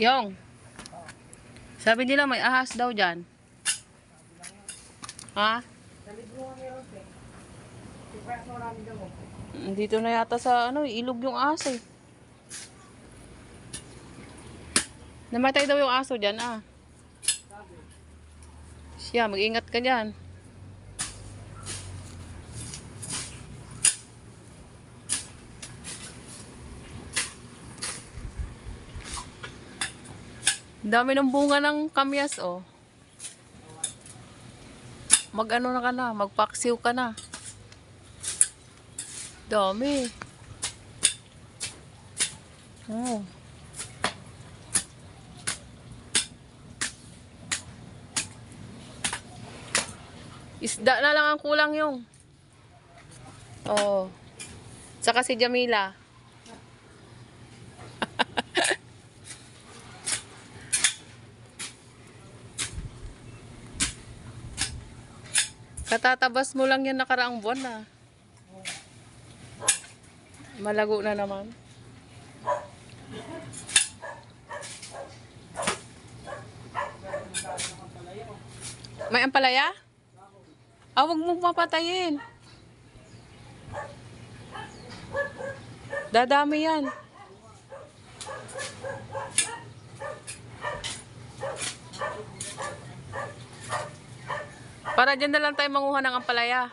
Yung. Sabi nila may ahas daw dyan. Ha? Dito na yata sa ano, ilog yung ahas eh. Namatay daw yung aso dyan ah. Siya, mag-ingat ka dyan. Dami ng bunga ng kamyas, oh. Mag-ano na ka na, magpaksiw ka na. Dami. Oh. Isda na lang ang kulang yung. Oh. Saka si Jamila. Katatabas mo lang yan nakaraang buwan na. Malago na naman. May ampalaya? Ah, wag mong papatayin. Dadami yan. Para dyan na lang tayo manguha ng ampalaya.